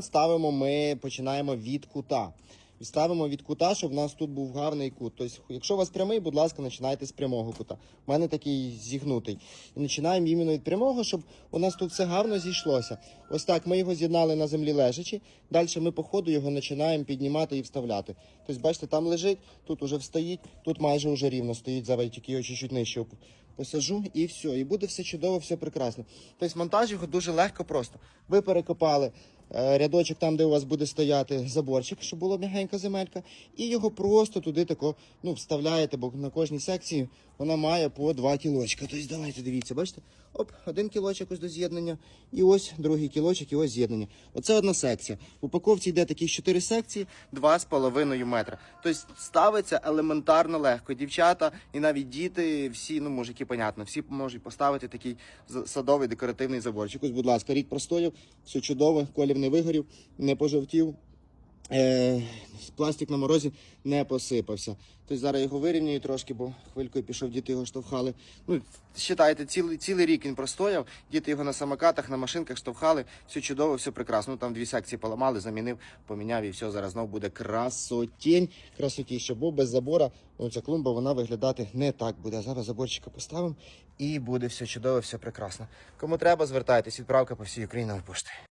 Ставимо ми починаємо від кута. Ставимо від кута, щоб в нас тут був гарний кут. Тобто, якщо у вас прямий, будь ласка, починайте з прямого кута. У мене такий зігнутий. І починаємо іменно від прямого, щоб у нас тут все гарно зійшлося. Ось так ми його з'єднали на землі лежачи. Далі ми по ходу його починаємо піднімати і вставляти. Тобто, бачите, там лежить, тут уже встоїть, тут майже вже рівно стоїть. Зараз тільки його чуть-чуть нижче посажу і все. І буде все чудово, все прекрасно. Тобто монтаж його дуже легко просто. Ви перекопали рядочок там, де у вас буде стояти заборчик, щоб була м'ягенька земелька, і його просто туди тако ну, вставляєте, бо на кожній секції вона має по 2 кілочка. Тобто давайте дивіться, бачите? Оп, один кілочок ось до з'єднання, і ось другий кілочок, і ось з'єднання. Оце одна секція. В упаковці йде таких 4 секції, 2,5 метра. Тобто ставиться елементарно легко. Дівчата і навіть діти, всі, ну мужики, понятно, всі можуть поставити такий садовий декоративний заборчик. Ось, будь ласка, рік простояв, все чудово, колір не вигорів, не пожовтів. Е, пластик на морозі не посипався. Тобто зараз його вирівнюю трошки, бо хвилькою пішов, діти його штовхали. Ну, вважайте, цілий, цілий рік він простояв, діти його на самокатах, на машинках штовхали, все чудово, все прекрасно. Ну, там дві секції поламали, замінив, поміняв і все, зараз знову буде красотень, красотіще, бо без забора ну, ця клумба вона виглядати не так буде. Зараз заборчика поставимо і буде все чудово, все прекрасно. Кому треба, звертайтесь, відправка по всій Україні на пошту.